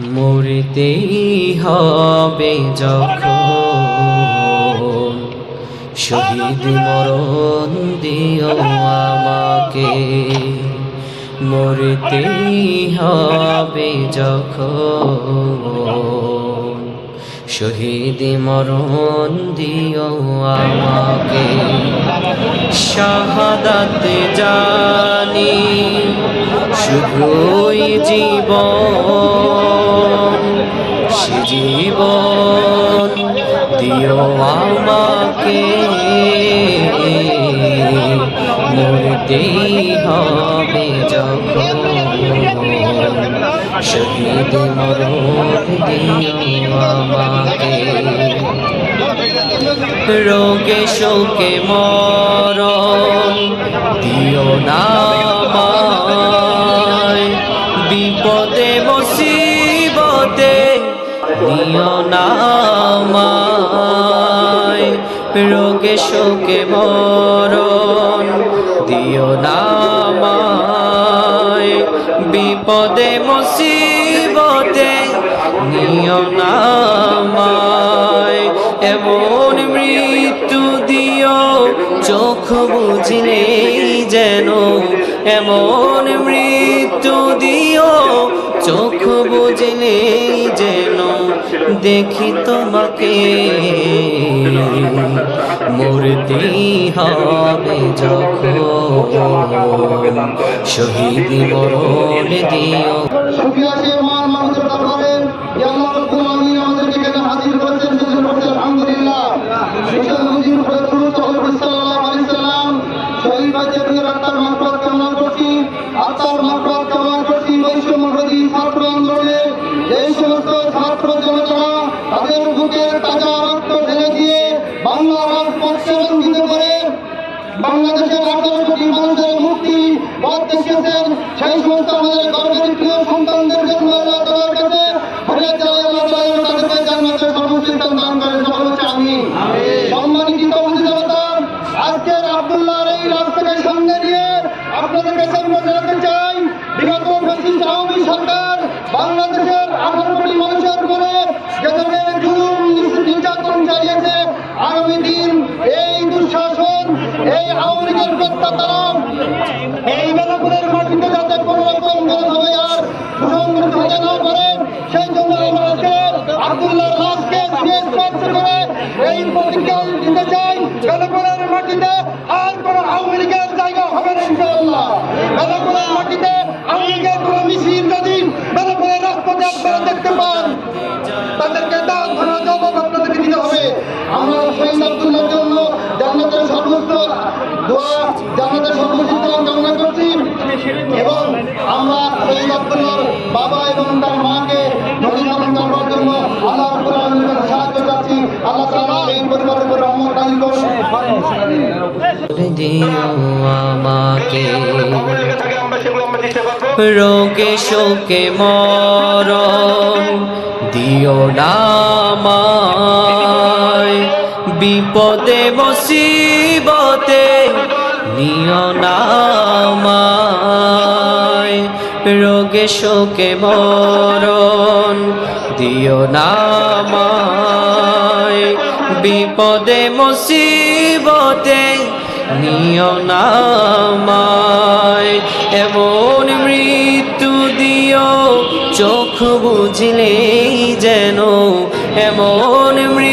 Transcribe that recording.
মরতেই হবে যখন। শহীদ মরণ দিও আমাকে। মরতেই হবে যখন। শহীদ মরণ দিও আমাকে। শাহাদাত জানি শুধুই জীবন, সে জীবন দিও আমাকে। মরতেই হবে যখন শহীদ মরণ দিও আমাকে। রোগে শোকে দিও না। বিপদে মুসিবতে দিও না। রোগে শোকে মরণ, দিও না। বিপদে, মুসিবতে, নিও না। এমন মৃত্যু দিও, চোখ বুঝলেই যেন এমন মৃত্যু দিও চোখ বুঝলেই যেন দেখি তোমাকে। মরতেই হবে যখন শহীদ মরণ দিও। আলহামদুলিল্লাহ। আত্মার মারফত বুকের তাজা রক্ত ঢেলে দিয়ে বাংলা রাজপথকে রঞ্জিত করে বাংলাদেশের আঠারো কোটি মানুষের মুক্তি পথ দেখিয়েছেন সেই সমস্ত আমাদের গর্বের প্রিয় সন্তানদের জন্য আল্লাহ কাছে। ফরিয়াদ জানাই আল্লাহ তাআলা তাদেরকে জান্নাতের সর্বশ্রেষ্ঠ দান করেন সকল আমি। সম্মানিত অভিযোগতা আজকের আব্দুল্লাহর এই রাস্তাকে সামনে নিয়ে আপনাদের কাছে আমরা জানাতে চাই। বিগত ফ্যাসিস্ট আওয়ামী সরকার বাংলাদেশের আঠারো আগামী এই দুঃশাসন, এই আওয়ামী লীগের প্রত্যাচার এই বেলাপুরের মাটিতে যাতে কোনো রকম ভাবে আর না পারে, সেই জন্য আমরা আজকে রাজকে স্পর্শ করে এই প্রতিজ্ঞা দিতে চাই। বেলাপুরের মাটিতে আর কোনো আওয়ামী লীগের জায়গা হবে না, ইনশাআল্লাহ। বেলাপুরের মাটিতে আওয়ামী লীগের কোনো মিছিল, যদি বেলাপুরের রাজপথে আপনারা দেখতে পান, তাদেরকে আমরা শহীদ আব্দুল্লাহর জন্য জান্নাতের সর্বোচ্চ দোয়া, জান্নাতের সর্বোচ্চ দোয়া কামনা করছি। এবং আমরা শহীদ আব্দুল্লাহর বাবা এবং তার মাকে নদী নামন জন্য আল্লাহ সাহায্য চাচ্ছি। আল্লাহ তাআলা এই পরিবারের উপর দিও আমাকে রোগে শোকে মরণ, দিও নামায় বিপদে, মুসিবতে নিও নামায় রোগে শোকে মরণ, দিও নামায় বিপদে, মুসিবতে নিও নামায় এমন মৃত্যু দিও চোখ বুঝলেই যেন এমন মৃত্যু